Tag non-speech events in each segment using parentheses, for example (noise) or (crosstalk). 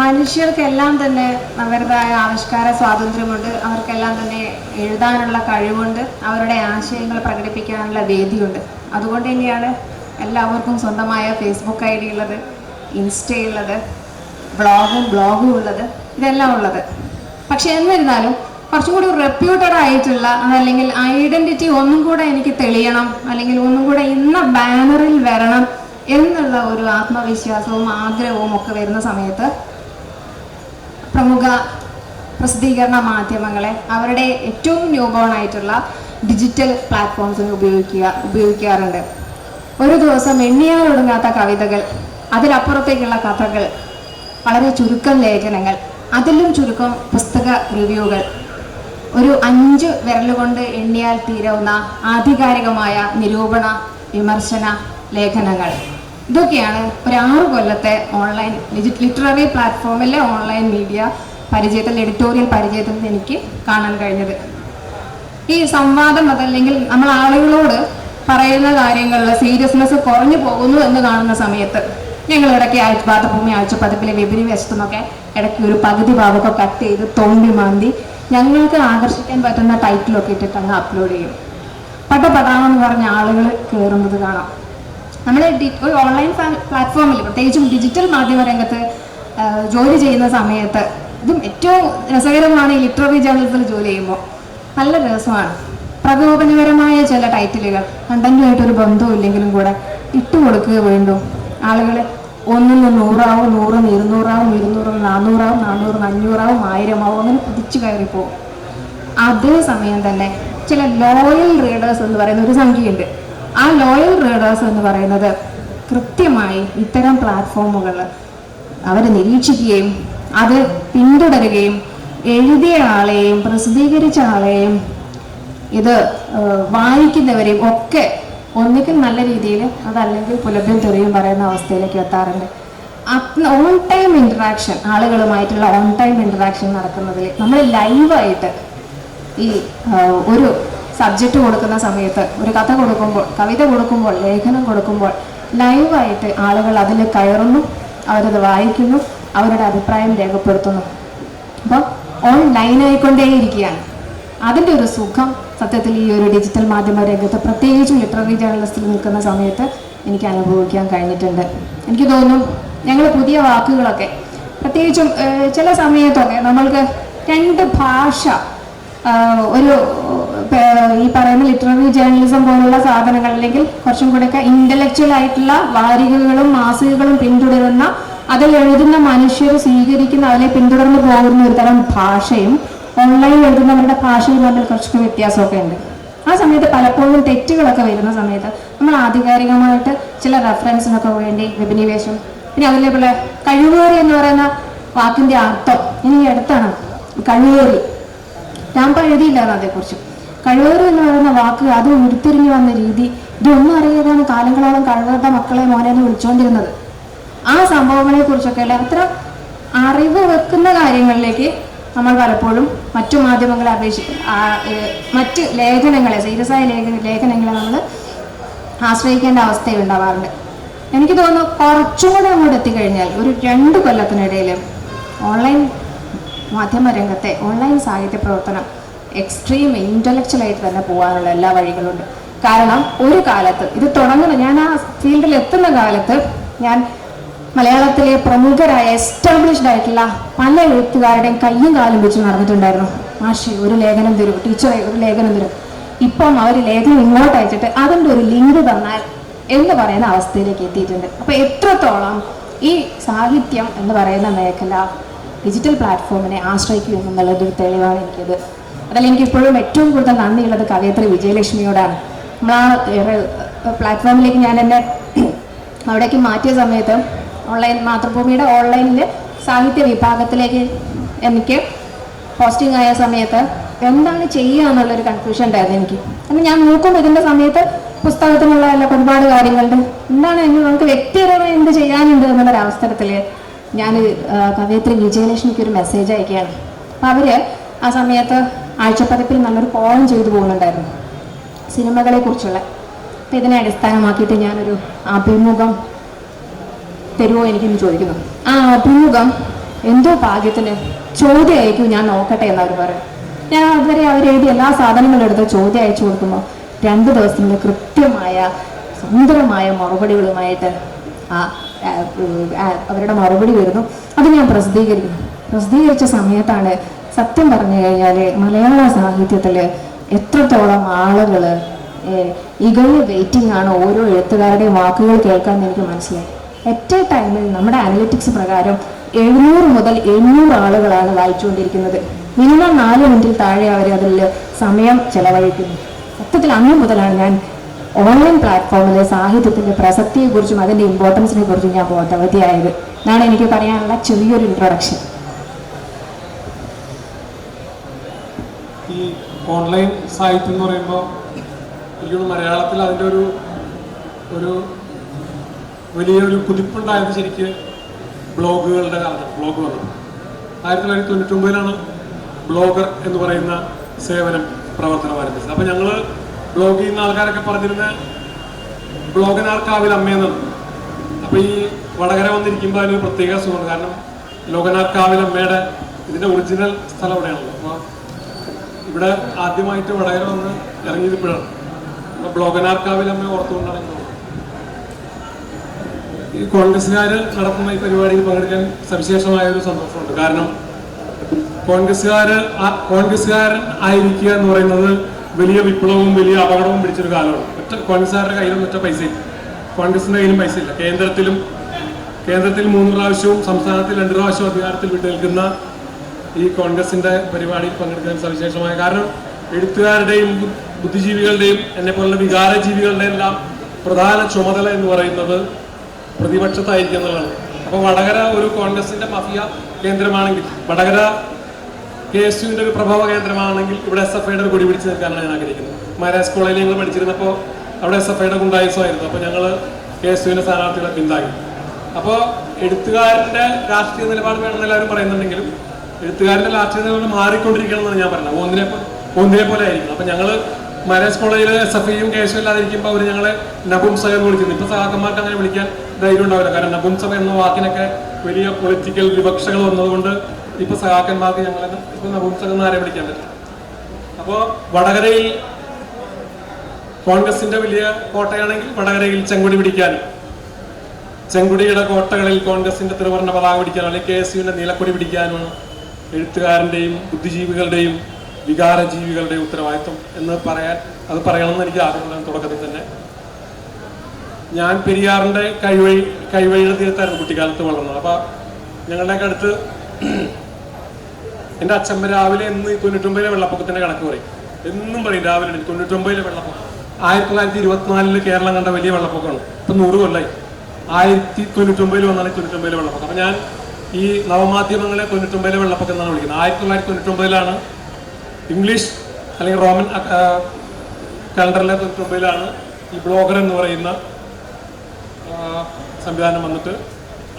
മനുഷ്യർക്കെല്ലാം തന്നെ അവരുടേതായ ആവിഷ്കാര സ്വാതന്ത്ര്യമുണ്ട്. അവർക്കെല്ലാം തന്നെ എഴുതാനുള്ള കഴിവുണ്ട്. അവരുടെ ആശയങ്ങൾ പ്രകടിപ്പിക്കാനുള്ള വേദിയുണ്ട്. അതുകൊണ്ട് തന്നെയാണ് എല്ലാവർക്കും സ്വന്തമായ ഫേസ്ബുക്ക് ഐ ഡി ഉള്ളത് ഇൻസ്റ്റയുള്ളത് ബ്ലോഗും ബ്ലോഗും ഉള്ളത് ഇതെല്ലാം ഉള്ളത്. പക്ഷെ എന്നിരുന്നാലും കുറച്ചും കൂടി റെപ്യൂട്ടഡ് ആയിട്ടുള്ള അതല്ലെങ്കിൽ ഐഡന്റിറ്റി ഒന്നും കൂടെ എനിക്ക് തെളിയണം അല്ലെങ്കിൽ ഒന്നും കൂടെ ഇന്ന ബാനറിൽ വരണം എന്നുള്ള ഒരു ആത്മവിശ്വാസവും ആഗ്രഹവും ഒക്കെ വരുന്ന സമയത്ത് പ്രമുഖ പ്രസിദ്ധീകരണ മാധ്യമങ്ങളെ അവരുടെ ഏറ്റവും ന്യൂബോൺ ആയിട്ടുള്ള ഡിജിറ്റൽ പ്ലാറ്റ്ഫോംസിന് ഉപയോഗിക്കുക ഉപയോഗിക്കാറുണ്ട്. ഒരു ദിവസം എണ്ണിയാൽ ഒടുങ്ങാത്ത കവിതകൾ അതിലപ്പുറത്തേക്കുള്ള കഥകൾ വളരെ ചുരുക്കം ലേഖനങ്ങൾ അതിലും ചുരുക്കം പുസ്തക റിവ്യൂകൾ ഒരു അഞ്ച് വിരലുകൊണ്ട് എണ്ണിയാൽ തീരാവുന്ന ആധികാരികമായ നിരൂപണ വിമർശന ലേഖനങ്ങൾ. ഇതൊക്കെയാണ് ഒരു ആറ് കൊല്ലത്തെ ഓൺലൈൻ ലിറ്റററി പ്ലാറ്റ്ഫോമിലെ ഓൺലൈൻ മീഡിയ പരിചയത്തിൽ എഡിറ്റോറിയൽ പരിചയത്തിൽ എനിക്ക് കാണാൻ കഴിഞ്ഞത്. ഈ സംവാദം അതല്ലെങ്കിൽ നമ്മൾ ആളുകളോട് പറയുന്ന കാര്യങ്ങളിൽ സീരിയസ്നെസ് കുറഞ്ഞു പോകുന്നു എന്ന് കാണുന്ന സമയത്ത് ഞങ്ങൾ ഇടയ്ക്ക് ആഴ്ച ആഴ്ചപ്പതിപ്പിലെ വിപണി വശത്തുനിന്നൊക്കെ ഇടയ്ക്ക് ഒരു പകുതി ഭാഗമൊക്കെ കട്ട് ചെയ്ത് തോണ്ടി മാന്തി ഞങ്ങൾക്ക് ആകർഷിക്കാൻ പറ്റുന്ന ടൈറ്റിലൊക്കെ ഇട്ടിട്ട് അങ്ങ് അപ്ലോഡ് ചെയ്യും. പട്ട പടാമെന്ന് പറഞ്ഞ ആളുകൾ കയറുന്നത് കാണാം. നമ്മൾ ഒരു ഓൺലൈൻ പ്ലാറ്റ്ഫോമിൽ പ്രത്യേകിച്ചും ഡിജിറ്റൽ മാധ്യമ രംഗത്ത് ജോലി ചെയ്യുന്ന സമയത്ത് ഇതും ഏറ്റവും രസകരമാണ് ഈ ലിറ്റററി ജേർണലിസത്തിൽ ജോലി ചെയ്യുമ്പോൾ. നല്ല രസമാണ്. പ്രകോപനപരമായ ചില ടൈറ്റിലുകൾ കണ്ടന്റുമായിട്ടൊരു ബന്ധവും ഇല്ലെങ്കിലും കൂടെ ഇട്ടു കൊടുക്കുക വീണ്ടും. ആളുകൾ നിന്ന് നൂറാവും നൂറും ഇരുന്നൂറാവും ഇരുന്നൂറും നാനൂറാവും നാനൂറിന് അഞ്ഞൂറാവും ആയിരമാവും അങ്ങനെ കുതിച്ചു കയറിപ്പോവും അതേ സമയം തന്നെ ചില ലോയൽ റീഡേഴ്സ് എന്ന് പറയുന്ന ഒരു സംഖ്യയുണ്ട്. ആ ലോയൽ റീഡേഴ്സ് എന്ന് പറയുന്നത് കൃത്യമായി ഇത്തരം പ്ലാറ്റ്ഫോമുകൾ അവർ നിരീക്ഷിക്കുകയും അത് പിന്തുടരുകയും എഴുതിയ ആളെയും പ്രസിദ്ധീകരിച്ച ആളെയും ഇത് വായിക്കുന്നവരെയും ഒക്കെ ഒന്നിക്കൽ നല്ല രീതിയിൽ അതല്ലെങ്കിൽ പുലഭ്യം തെറിയും പറയുന്ന അവസ്ഥയിലേക്ക് എത്താറുണ്ട്. ഓൺ ടൈം ഇൻട്രാക്ഷൻ ആളുകളുമായിട്ടുള്ള ഓൺ ടൈം ഇൻട്രാക്ഷൻ നടക്കുന്നതിൽ നമ്മൾ ലൈവായിട്ട് ഈ ഒരു സബ്ജക്റ്റ് കൊടുക്കുന്ന സമയത്ത് ഒരു കഥ കൊടുക്കുമ്പോൾ കവിത കൊടുക്കുമ്പോൾ ലേഖനം കൊടുക്കുമ്പോൾ ലൈവായിട്ട് ആളുകൾ അതിൽ കയറുന്നു അവരത് വായിക്കുന്നു അവരുടെ അഭിപ്രായം രേഖപ്പെടുത്തുന്നു. അപ്പം ഓൺലൈൻ ആയിക്കൊണ്ടേയിരിക്കുകയാണ്. അതിന്റെ ഒരു സുഖം സത്യത്തിൽ ഈ ഒരു ഡിജിറ്റൽ മാധ്യമ രംഗത്ത് പ്രത്യേകിച്ചും ലിറ്റററി ജേർണലിസ്റ്റിൽ നിൽക്കുന്ന സമയത്ത് എനിക്ക് അനുഭവിക്കാൻ കഴിഞ്ഞിട്ടുണ്ട്. എനിക്ക് തോന്നുന്നു ഞങ്ങൾ പുതിയ വാക്കുകളൊക്കെ പ്രത്യേകിച്ചും ചില സമയത്തൊക്കെ നമ്മൾക്ക് രണ്ട് ഭാഷ ഒരു ഈ പറയുന്ന ലിറ്റററി ജേർണലിസം പോലുള്ള സാധനങ്ങൾ അല്ലെങ്കിൽ കുറച്ചും കൂടെയൊക്കെ ഇന്റലക്ച്വൽ ആയിട്ടുള്ള വാരികകളും മാസികകളും പിന്തുടരുന്ന അതിൽ എഴുതുന്ന മനുഷ്യർ സ്വീകരിക്കുന്ന അതിലെ പിന്തുടർന്ന് പോകുന്ന ഒരു തരം ഭാഷയും ഓൺലൈനിൽ എഴുതുന്നവരുടെ ഭാഷയും തമ്മിൽ കുറച്ചൊക്കെ വ്യത്യാസമൊക്കെ ഉണ്ട്. ആ സമയത്ത് പലപ്പോഴും തെറ്റുകളൊക്കെ വരുന്ന സമയത്ത് നമ്മൾ ആധികാരികമായിട്ട് ചില റെഫറൻസിനൊക്കെ വേണ്ടി വിപണിവേശം പിന്നെ അതിലേക്കുള്ള കഴിവേറി എന്ന് പറയുന്ന വാക്കിന്റെ അർത്ഥം ഇനി അടുത്താണ്. കഴിവേറി ഇപ്പൊ എഴുതിയില്ലായിരുന്നു അതേക്കുറിച്ച് കഴിവേറ് എന്ന് പറയുന്ന വാക്ക് അത് ഉരുത്തിരിഞ്ഞു വന്ന രീതി. ഇതൊന്നും അറിയാതാണ് കാലങ്ങളോളം കഴിവറുടെ മക്കളെ മോനെ എന്ന് വിളിച്ചുകൊണ്ടിരുന്നത് ആ സംഭവങ്ങളെ കുറിച്ചൊക്കെ അല്ല? അത്ര അറിവ് വെക്കുന്ന കാര്യങ്ങളിലേക്ക് നമ്മൾ പലപ്പോഴും മറ്റു മാധ്യമങ്ങളെ ഏഹ് മറ്റ് ലേഖനങ്ങളെ സീരിയസ് ആയ ലേഖ ലേഖനങ്ങളെ നമ്മൾ ആശ്രയിക്കേണ്ട അവസ്ഥയുണ്ടാവാറുണ്ട് എനിക്ക് തോന്നുന്നു കുറച്ചും കൂടെ അങ്ങോട്ട് എത്തിക്കഴിഞ്ഞാൽ ഒരു രണ്ട് കൊല്ലത്തിനിടയിൽ ഓൺലൈൻ മാധ്യമരംഗത്തെ ഓൺലൈൻ സാഹിത്യ പ്രവർത്തനം എക്സ്ട്രീം ഇന്റലക്ച്വലായിട്ട് തന്നെ പോകാനുള്ള എല്ലാ വഴികളുണ്ട് കാരണം ഒരു കാലത്ത് ഇത് തുടങ്ങുന്ന ഞാൻ ആ ഫീൽഡിൽ എത്തുന്ന കാലത്ത് ഞാൻ മലയാളത്തിലെ പ്രമുഖരായ എസ്റ്റാബ്ലിഷ്ഡ് ആയിട്ടുള്ള പല എഴുത്തുകാരുടെയും കയ്യും കാലും വെച്ച് നടന്നിട്ടുണ്ടായിരുന്നു. മാഷി ഒരു ലേഖനം തരും ടീച്ചറെ ഒരു ലേഖനം തരും. ഇപ്പം അവർ ലേഖനം ഇങ്ങോട്ട് അയച്ചിട്ട് അതിന്റെ ഒരു ലിങ്ക് തന്നാൽ എന്ന് പറയുന്ന അവസ്ഥയിലേക്ക് എത്തിയിട്ടുണ്ട്. അപ്പോൾ എത്രത്തോളം ഈ സാഹിത്യം എന്ന് പറയുന്ന മേഖല ഡിജിറ്റൽ പ്ലാറ്റ്ഫോമിനെ ആശ്രയിക്കും എന്നുള്ളത് ഒരു തെളിവാണ് എനിക്കത്. അതിൽ എനിക്ക് ഇപ്പോഴും ഏറ്റവും കൂടുതൽ നന്ദിയുള്ളത് കവയത്രി വിജയലക്ഷ്മിയോടാണ്. നമ്മൾ ആ പ്ലാറ്റ്ഫോമിലേക്ക് ഞാൻ എന്നെ (clears throat) അവിടേക്ക് മാറ്റിയ സമയത്ത് ഓൺലൈൻ മാതൃഭൂമിയുടെ ഓൺലൈനിൽ സാഹിത്യ വിഭാഗത്തിലേക്ക് എനിക്ക് പോസ്റ്റിംഗ് ആയ സമയത്ത് എന്താണ് ചെയ്യുക എന്നുള്ളൊരു കൺഫ്യൂഷൻ ഉണ്ടായിരുന്നു എനിക്ക്. അപ്പം ഞാൻ നോക്കുമ്പോൾ ഇതിന്റെ സമയത്ത് പുസ്തകത്തിനുള്ള ഒരുപാട് കാര്യങ്ങളുണ്ട്. എന്താണ് നമുക്ക് വ്യക്തിപരമായി എന്ത് ചെയ്യാനുണ്ട് എന്നുള്ളൊരു അവസരത്തിൽ ഞാൻ കവയത്രി വിജയലക്ഷ്മിക്ക് ഒരു മെസ്സേജ് അയക്കുകയാണ്. അപ്പം അവർ ആ സമയത്ത് ആഴ്ചപ്പതിപ്പിൽ നല്ലൊരു കോളം ചെയ്തു പോകുന്നുണ്ടായിരുന്നു. സിനിമകളെ കുറിച്ചുള്ള. അപ്പം ഇതിനെ അടിസ്ഥാനമാക്കിയിട്ട് ഞാനൊരു അഭിമുഖം തരുമോ എനിക്കിന്ന് ചോദിക്കുന്നു. ആ അഭിമുഖം എന്തോ ഭാഗ്യത്തിന് ചോദ്യം അയക്കൂ ഞാൻ നോക്കട്ടെ എന്ന് അവർ പറയും ഞാൻ അതുവരെ അവർ എഴുതി എല്ലാ സാധനങ്ങളും എടുത്ത് ചോദ്യം അയച്ചു കൊടുക്കുമ്പോൾ രണ്ട് ദിവസത്തിന്റെ കൃത്യമായ സുന്ദരമായ മറുപടികളുമായിട്ട് ആ, അവരുടെ മറുപടി വരുന്നു. അത് ഞാൻ പ്രസിദ്ധീകരിക്കുന്നു. പ്രസിദ്ധീകരിച്ച സമയത്താണ് സത്യം പറഞ്ഞു കഴിഞ്ഞാൽ മലയാള സാഹിത്യത്തിൽ എത്രത്തോളം ആളുകൾ ഇകഴ് വെയിറ്റിംഗ് ആണ് ഓരോ എഴുത്തുകാരുടെയും വാക്കുകൾ കേൾക്കാൻ എനിക്ക് മനസ്സിലായി. എറ്റ ടൈമിൽ നമ്മുടെ അനലിറ്റിക്സ് പ്രകാരം എഴുന്നൂറ് മുതൽ എണ്ണൂറ് ആളുകളാണ് വായിച്ചുകൊണ്ടിരിക്കുന്നത്. മിനിമം നാല് മിനിറ്റിൽ താഴെ അവർ അതിൽ സമയം ചെലവഴിക്കുന്നു. മൊത്തത്തിൽ അന്ന് മുതലാണ് ഞാൻ ഓൺലൈൻ പ്ലാറ്റ്ഫോമിലെ സാഹിത്യത്തിന്റെ പ്രസക്തിയെക്കുറിച്ചും അതിന്റെ ഇമ്പോർട്ടൻസിനെ കുറിച്ചും ഞാൻ ബോധവതിയായത് എന്നാണ് എനിക്ക് പറയാനുള്ള ചെറിയൊരു ഇൻട്രൊഡക്ഷൻ ഈ ഓൺലൈൻ സാഹിത്യം എന്ന് പറയുമ്പോൾ എനിക്കൊന്ന് മലയാളത്തിൽ അതിന്റെ ഒരു ഒരു വലിയൊരു കുതിപ്പുണ്ടായത് ശരിക്ക് ബ്ലോഗുകളുടെ കാലത്ത് ബ്ലോഗ് വന്നു ആയിരത്തി തൊള്ളായിരത്തി തൊണ്ണൂറ്റൊമ്പതിലാണ് ബ്ലോഗർ എന്ന് പറയുന്ന സേവനം പ്രവർത്തനം ആരംഭിച്ചത്. അപ്പം ഞങ്ങൾ ബ്ലോഗ് ചെയ്യുന്ന ആൾക്കാരൊക്കെ പറഞ്ഞിരുന്ന ബ്ലോഗനാർക്കാവിൽ അമ്മയെന്നാണ് അപ്പോൾ ഈ വടകര വന്നിരിക്കുമ്പോൾ അതിനൊരു പ്രത്യേക സുഖമാണ് കാരണം ലോകനാർക്കാവിൽ അമ്മയുടെ ഇതിന്റെ ഒറിജിനൽ സ്ഥലം എവിടെയാണല്ലോ അപ്പോൾ ഇവിടെ ആദ്യമായിട്ട് വടകര വന്ന് ഇറങ്ങിയത് ഇപ്പോഴാണ് ബ്ലോഗനാർക്കാവിൽ അമ്മ ഓർത്തുകൊണ്ടാണ് ഇങ്ങനെ വന്നത്. ഈ കോൺഗ്രസ്സുകാർ നടത്തുന്ന ഈ പരിപാടിയിൽ പങ്കെടുക്കാൻ സവിശേഷമായ ഒരു സന്തോഷമുണ്ട്. കാരണം കോൺഗ്രസ്സുകാർ കോൺഗ്രസ്സുകാരൻ ആയിരിക്കുക എന്ന് പറയുന്നത് വലിയ വിപ്ലവവും വലിയ അപകടവും പിടിച്ചൊരു കാലമാണ്. ഒറ്റ കോൺഗ്രസ്സുകാരുടെ കയ്യിലും ഒറ്റ പൈസ ഇല്ല. കോൺഗ്രസിന്റെ കയ്യിലും പൈസ ഇല്ല. കേന്ദ്രത്തിലും കേന്ദ്രത്തിൽ മൂന്ന് പ്രാവശ്യവും സംസ്ഥാനത്തിൽ രണ്ട് പ്രാവശ്യവും അധികാരത്തിൽ വിട്ടു നിൽക്കുന്ന ഈ കോൺഗ്രസിന്റെ പരിപാടിയിൽ പങ്കെടുക്കാൻ സവിശേഷമായ കാരണം എഴുത്തുകാരുടെയും ബുദ്ധിജീവികളുടെയും എന്നെ പോലുള്ള വികാരജീവികളുടെ എല്ലാം പ്രധാന ചുമതല എന്ന് പറയുന്നത് പ്രതിപക്ഷത്തായിരിക്കും എന്നുള്ളതാണ്. അപ്പോൾ വടകര ഒരു കോൺഗ്രസിന്റെ മഫിയ കേന്ദ്രമാണെങ്കിൽ വടകര കെ എസ് യുവിന്റെ ഒരു പ്രഭാവ കേന്ദ്രമാണെങ്കിൽ ഇവിടെ എസ് എഫ് ഐയുടെ ഒരു കൊടി പിടിച്ച് നിൽക്കാനാണ് ഞാൻ ആഗ്രഹിക്കുന്നത്. മഹാരാജ് കോളേജിൽ ഞങ്ങൾ പഠിച്ചിരുന്നപ്പോൾ അവിടെ എസ് എഫ് ഐയുടെ ഗുണ്ടായുസമായിരുന്നു. അപ്പോൾ ഞങ്ങൾ കെ എസ് യുവിന്റെ സ്ഥാനാർത്ഥികളെ പിന്താങ്ങി. അപ്പോൾ എഴുത്തുകാരന്റെ രാഷ്ട്രീയ നിലപാട് വേണമെന്ന് എല്ലാവരും പറയുന്നുണ്ടെങ്കിലും എഴുത്തുകാരന്റെ ലാസ്റ്റ് എന്നാണ് ഞാൻ പറഞ്ഞത് ഒന്നിനെ ഒന്നിനെ പോലെ ആയിരിക്കും അപ്പം ഞങ്ങൾ മഹാരാജ് കോളേജിൽ എസ് എഫ് ഐയും കേസും ഇല്ലാതിരിക്കുമ്പോൾ അവർ ഞങ്ങളെ നപുംസക എന്ന് വിളിക്കുന്നു. ഇപ്പൊ സഹാക്കന്മാർക്ക് അങ്ങനെ വിളിക്കാൻ ധൈര്യം ഉണ്ടാവില്ല. കാരണം നപുംസക എന്ന വാക്കിനൊക്കെ വലിയ പൊളിറ്റിക്കൽ വിവക്ഷകൾ വന്നതുകൊണ്ട് ഇപ്പൊ സഹാക്കന്മാർക്ക് ഞങ്ങളെ ഇപ്പൊ നപുംസക എന്ന് ആരെ വിളിക്കാൻ പറ്റും അപ്പോൾ വടകരയിൽ കോൺഗ്രസിന്റെ വലിയ കോട്ടയാണെങ്കിൽ വടകരയിൽ ചെങ്കുടി പിടിക്കാനും ചെങ്കുടിയുടെ കോട്ടകളിൽ കോൺഗ്രസിന്റെ ത്രിവർണ പതാക പിടിക്കാനും അല്ലെങ്കിൽ കെ എസ് യുവിന്റെ നീലക്കൊടി പിടിക്കാനുമാണ് എഴുത്തുകാരന്റെയും ബുദ്ധിജീവികളുടെയും വികാരജീവികളുടെയും ഉത്തരവാദിത്വം എന്ന് പറയാൻ അത് പറയണമെന്ന് എനിക്ക് ആഗ്രഹമുണ്ടായിരുന്നു തുടക്കത്തിൽ തന്നെ. ഞാൻ പെരിയാറിന്റെ കൈവഴി കൈവഴിയുടെ തീരത്തായിരുന്നു കുട്ടിക്കാലത്ത് വളർന്നത്. അപ്പോൾ ഞങ്ങളുടെ അടുത്ത് എന്റെ അച്ഛമ്മ രാവിലെ എന്ന് തൊണ്ണൂറ്റൊമ്പതിലെ വെള്ളപ്പൊക്കത്തിന്റെ കണക്ക് പറയും. എന്നും പറയും രാവിലെ തൊണ്ണൂറ്റൊമ്പതിലെ വെള്ളപ്പൊക്കം. ആയിരത്തി തൊള്ളായിരത്തി ഇരുപത്തിനാലിൽ കേരളം കണ്ട വലിയ വെള്ളപ്പൊക്കമാണ്. ഇപ്പം നൂറ് കൊല്ലായി. ആയിരത്തി തൊണ്ണൂറ്റൊമ്പതിൽ വന്നാണ് തൊണ്ണൂറ്റൊമ്പതിലെ വെള്ളപ്പൊക്കം. അപ്പം ഞാൻ ഈ നവമാധ്യമങ്ങളെ തൊണ്ണൂറ്റൊമ്പതിലെ വെള്ളപ്പൊക്കം എന്നാണ് വിളിക്കുന്നത്. ആയിരത്തി തൊള്ളായിരത്തി തൊണ്ണൂറ്റൊമ്പതിലാണ് ഇംഗ്ലീഷ് അല്ലെങ്കിൽ റോമൻ കലണ്ടറിലെ തൊണ്ണൂറ്റൊമ്പതിലാണ് ഈ ബ്ലോഗർ എന്ന് പറയുന്ന സംവിധാനം വന്നിട്ട്